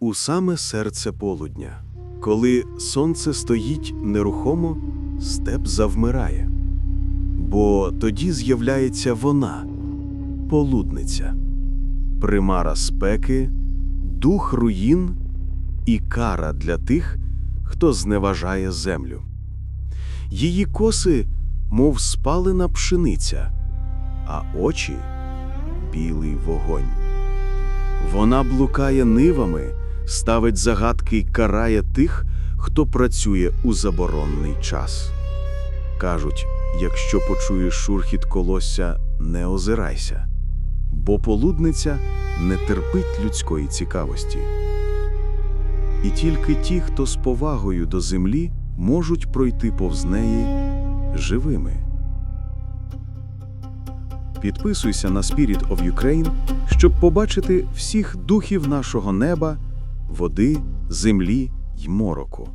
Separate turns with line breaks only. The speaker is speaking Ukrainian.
у саме серце полудня. Коли сонце стоїть нерухомо, степ завмирає. Бо тоді з'являється вона, полудниця, примара спеки, дух руїн і кара для тих, хто зневажає землю. Її коси, мов спалена пшениця, а очі білий вогонь. Вона блукає нивами, ставить загадки й карає тих, хто працює у заборонний час. Кажуть, якщо почуєш шурхіт колосся, не озирайся, бо полудниця не терпить людської цікавості. І тільки ті, хто з повагою до землі, можуть пройти повз неї живими. Підписуйся на Spirit of Ukraine, щоб побачити всіх духів нашого неба, води, землі й мороку.